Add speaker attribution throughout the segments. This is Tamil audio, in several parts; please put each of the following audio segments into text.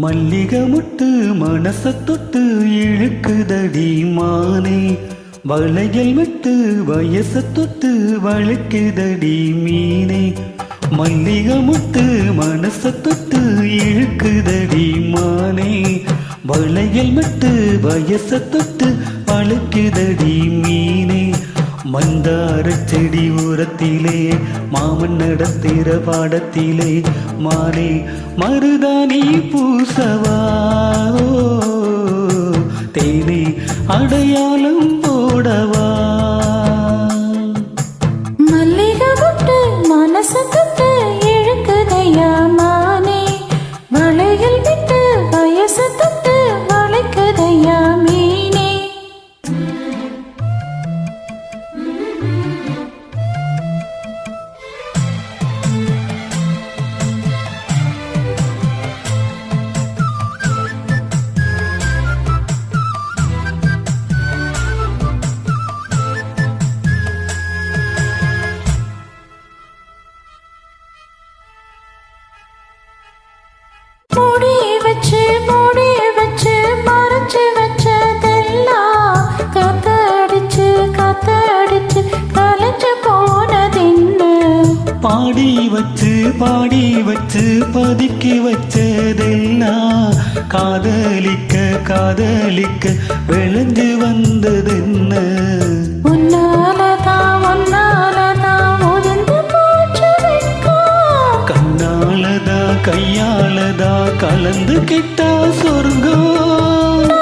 Speaker 1: மல்லிகை முட்டு மனச தொட்டு இழுக்குதடி மானே. வளையல் விட்டு வயச தொட்டு வழுக்குதடி மீனே. மல்லிகை முட்டு மனச தொட்டு இழுக்குதடி மானே. வளையல் விட்டு வயச தொட்டு வழுக்குதடி மீனே. மந்தார செடி ஓரத்திலே மாமன் நடத்திற பாடத்திலே மாலை மருதானி பூசவா. ஓ, அடையாளம் போடவா.
Speaker 2: மல்லிகை மனசு மனச தொட்டு
Speaker 1: பாடி வச்சு பாடி வச்சு பதுக்கி வச்சதெல்லாம் காதலிக்க காதலிக்க விளைஞ்சு வந்ததென்ன? கண்ணாலதா கையாலதா கலந்து கிட்டா சொர்க்கம்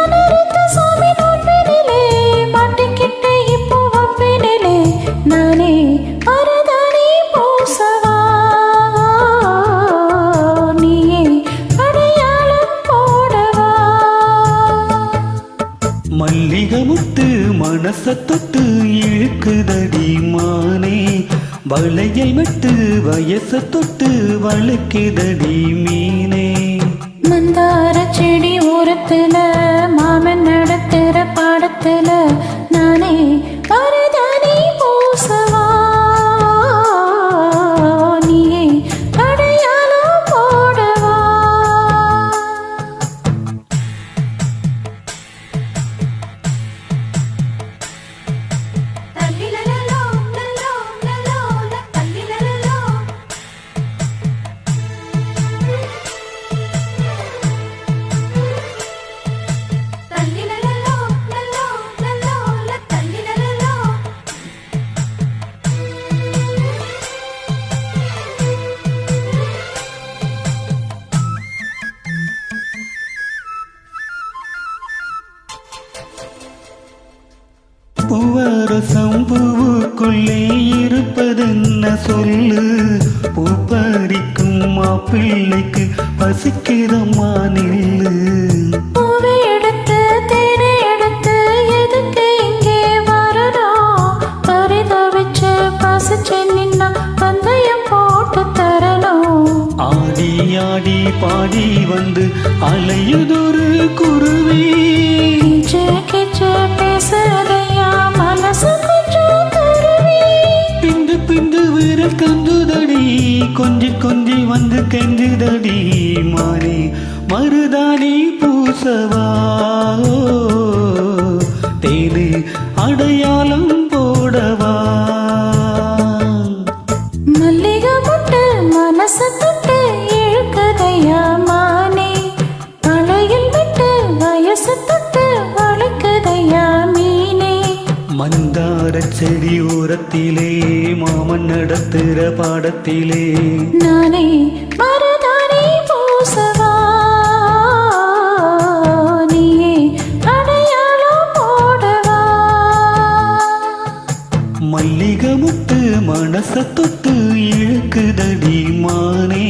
Speaker 1: மல்லிகமுத்து முட்டு மனச தொட்டு இழுக்குதடி மானே. வளையல் மட்டு வயச தொட்டு வழுக்குதடி மீனே.
Speaker 2: மந்தார செடி ஓரத்துல
Speaker 1: பூவரசம் பூவுக்குள்ளே இருப்பதென்ன சொல்லு? பூ பறிக்கும் மாப்பிள்ளைக்கு பசிக்கிறம்மா நில்லு. ஆடி ஆடி பாடி வந்து அலையுதொரு குருவி. கொஞ்சி கொஞ்சி வந்து கெஞ்சுதடி மாறி மருதாணி பூசவா? ஓ, தேனு அடையாளம் செடி ஓரத்திலே மாமன் நடத்துற பாடத்திலே.
Speaker 2: நானே மருதாணி பூசவா? நீயே அடையாளம் போடவா?
Speaker 1: மல்லிகை முத்து மனச தொட்டு இழுக்குதடி மானே.